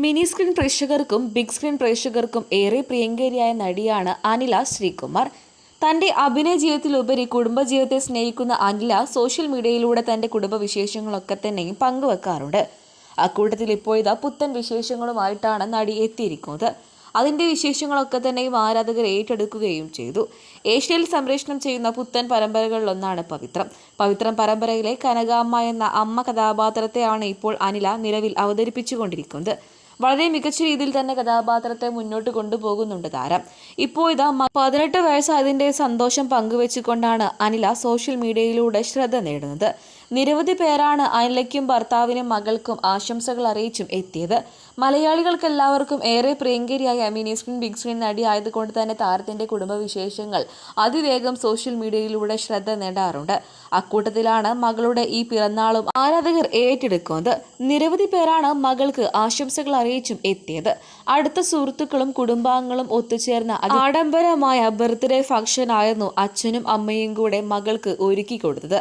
Mini screen പ്രേക്ഷകർക്കും big screen പ്രേക്ഷകർക്കും ഏറെ പ്രിയങ്കരിയായ നടിയാണ് അനില ശ്രീകുമാർ. തന്റെ അഭിനയ ജീവിതത്തിലുപരി കുടുംബജീവിതത്തെ സ്നേഹിക്കുന്ന അനില സോഷ്യൽ മീഡിയയിലൂടെ തന്റെ കുടുംബ വിശേഷങ്ങളൊക്കെ തന്നെയും പങ്കുവെക്കാറുണ്ട്. അക്കൂട്ടത്തിൽ ഇപ്പോൾ പുത്തൻ വിശേഷങ്ങളുമായിട്ടാണ് നടി എത്തിയിരിക്കുന്നത്. അതിന്റെ വിശേഷങ്ങളൊക്കെ തന്നെയും ആരാധകർ ഏറ്റെടുക്കുകയും ചെയ്തു. ഏഷ്യയിൽ സംപ്രേഷണം ചെയ്യുന്ന പുത്തൻ പരമ്പരകളിലൊന്നാണ് പവിത്രം. പവിത്രം പരമ്പരയിലെ കനകാമ്മ എന്ന അമ്മ കഥാപാത്രത്തെയാണ് ഇപ്പോൾ അനില നിലവിൽ അവതരിപ്പിച്ചുകൊണ്ടിരിക്കുന്നത്. വളരെ മികച്ച രീതിയിൽ തന്നെ കഥാപാത്രത്തെ മുന്നോട്ട് കൊണ്ടുപോകുന്നുണ്ട് താരം. ഇപ്പോൾ ഇതാ പതിനെട്ട് വയസ്സായതിന്റെ സന്തോഷം പങ്കുവെച്ചുകൊണ്ടാണ് അനില സോഷ്യൽ മീഡിയയിലൂടെ ശ്രദ്ധ നേടുന്നത്. നിരവധി പേരാണ് അനിലയ്ക്കും ഭർത്താവിനും മകൾക്കും ആശംസകൾ അറിയിച്ചും എത്തിയത്. മലയാളികൾക്ക് എല്ലാവർക്കും ഏറെ പ്രിയങ്കരിയായ മിനി സ്ക്രീൻ ബിഗ് സ്ക്രീൻ നടി ആയതുകൊണ്ട് തന്നെ താരത്തിന്റെ കുടുംബവിശേഷങ്ങൾ അതിവേഗം സോഷ്യൽ മീഡിയയിലൂടെ ശ്രദ്ധ നേടാറുണ്ട്. അക്കൂട്ടത്തിലാണ് മകളുടെ ഈ പിറന്നാളും ആരാധകർ ഏറ്റെടുക്കുന്നത്. നിരവധി പേരാണ് മകൾക്ക് ആശംസകൾ അറിയിച്ചും എത്തിയത്. അടുത്ത സുഹൃത്തുക്കളും കുടുംബാംഗങ്ങളും ഒത്തുചേർന്ന ആഡംബരമായ ബർത്ത്ഡേ ഫംഗ്ഷൻ ആയിരുന്നു അച്ഛനും അമ്മയും കൂടെ മകൾക്ക് ഒരുക്കി കൊടുത്തത്.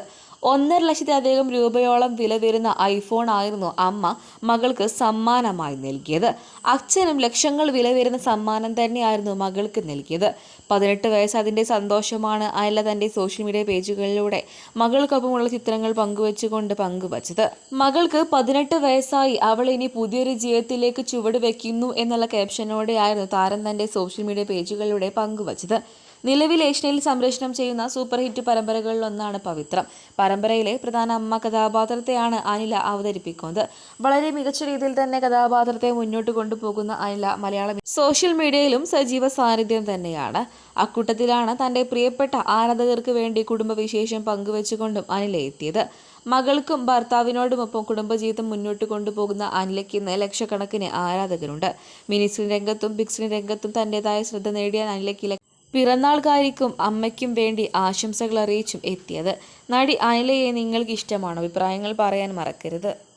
ഒന്നര ലക്ഷത്തിലധികം രൂപയോളം വില വരുന്ന ഐഫോൺ ആയിരുന്നു അമ്മ മകൾക്ക് സമ്മാനമായി നൽകിയത്. അച്ഛനും ലക്ഷങ്ങൾ വില വരുന്ന സമ്മാനം തന്നെയായിരുന്നു മകൾക്ക് നൽകിയത്. പതിനെട്ട് വയസ്സ് അതിന്റെ സന്തോഷമാണ് അയല തന്റെ സോഷ്യൽ മീഡിയ പേജുകളിലൂടെ മകൾക്കൊപ്പമുള്ള ചിത്രങ്ങൾ പങ്കുവെച്ചുകൊണ്ട് പങ്കുവച്ചത്. മകൾക്ക് പതിനെട്ട് വയസ്സായി. അവൾ ഇനി പുതിയൊരു ജീവിതത്തിലേക്ക് ചുവട് വയ്ക്കുന്നു എന്നുള്ള ക്യാപ്ഷനോടെയായിരുന്നു താരം തന്റെ സോഷ്യൽ മീഡിയ പേജുകളിലൂടെ പങ്കുവച്ചത്. നിലവിൽ ഏഷ്യയിൽ സംപ്രേഷണം ചെയ്യുന്ന സൂപ്പർ ഹിറ്റ് പരമ്പരകളിലൊന്നാണ് പവിത്രം. പരമ്പരയിലെ പ്രധാന അമ്മ കഥാപാത്രത്തെയാണ് അനില അവതരിപ്പിക്കുന്നത്. വളരെ മികച്ച രീതിയിൽ തന്നെ കഥാപാത്രത്തെ മുന്നോട്ട് കൊണ്ടുപോകുന്ന അനില മലയാളം സോഷ്യൽ മീഡിയയിലും സജീവ സാന്നിധ്യം തന്നെയാണ്. അക്കൂട്ടത്തിലാണ് തന്റെ പ്രിയപ്പെട്ട ആരാധകർക്ക് വേണ്ടി കുടുംബവിശേഷം പങ്കുവെച്ചുകൊണ്ടും അനില എത്തിയത്. മകൾക്കും ഭർത്താവിനോടുമൊപ്പം കുടുംബജീവിതം മുന്നോട്ട് കൊണ്ടുപോകുന്ന അനിലയ്ക്ക് ഇന്ന് ലക്ഷക്കണക്കിന് ആരാധകരുണ്ട്. മിനിസ്ക്രീൻ രംഗത്തും ബിഗ് സ്ക്രീൻ രംഗത്തും തന്റെതായ ശ്രദ്ധ നേടിയ അനിലയ്ക്ക് പിറന്നാൾക്കാരിക്കും അമ്മയ്ക്കും വേണ്ടി ആശംസകൾ അറിയിച്ചും എത്തിയത്. നടി അയലയെ നിങ്ങൾക്ക് ഇഷ്ടമാണോ? അഭിപ്രായങ്ങൾ പറയാൻ മറക്കരുത്.